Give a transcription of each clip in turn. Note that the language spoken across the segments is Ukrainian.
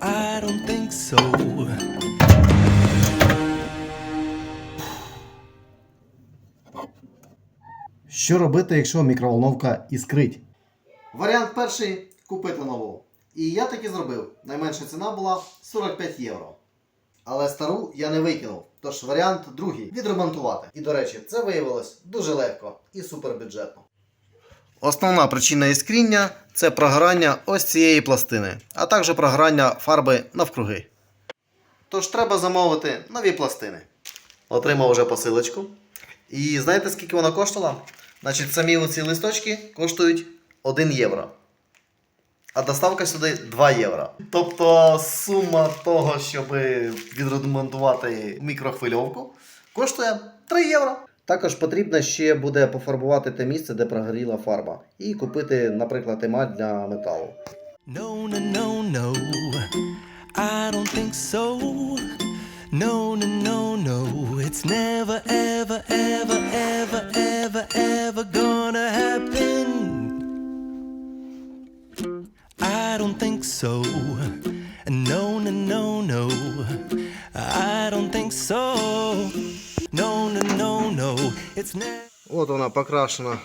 I don't think so. Що робити, якщо мікроволновка іскрить? Варіант перший купити нову. І я так і зробив. Найменша ціна була 45 євро. Але стару я не викинув. Тож варіант другий відремонтувати. І до речі, це виявилось дуже легко і супербюджетно. Основна причина іскріння це прогорання ось цієї пластини, а також прогорання фарби навкруги. Тож треба замовити нові пластини. Отримав вже посилочку. І знаєте, скільки вона коштувала? Значить, самі оці листочки коштують 1 євро. А доставка сюди 2 євро. Тобто сума того, щоб відремонтувати мікрохвильовку, коштує 3 євро. Також потрібно ще буде пофарбувати те місце, де прогоріла фарба. І купити, наприклад, емаль для металу. No, no, no, no. I don't think so. No, no, no, no. It's never, ever, ever, ever, ever, ever gonna happen. I don't think so. No, no, no, no. I don't think so. От вона покрашена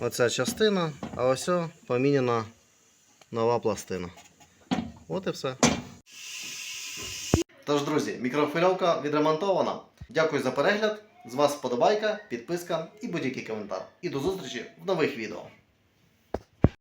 оця частина, а ось о поміняна нова пластина. От і все. Тож, друзі, мікрохвильовка відремонтована. Дякую за перегляд. З вас вподобайка, підписка і будь-який коментар. І до зустрічі в нових відео.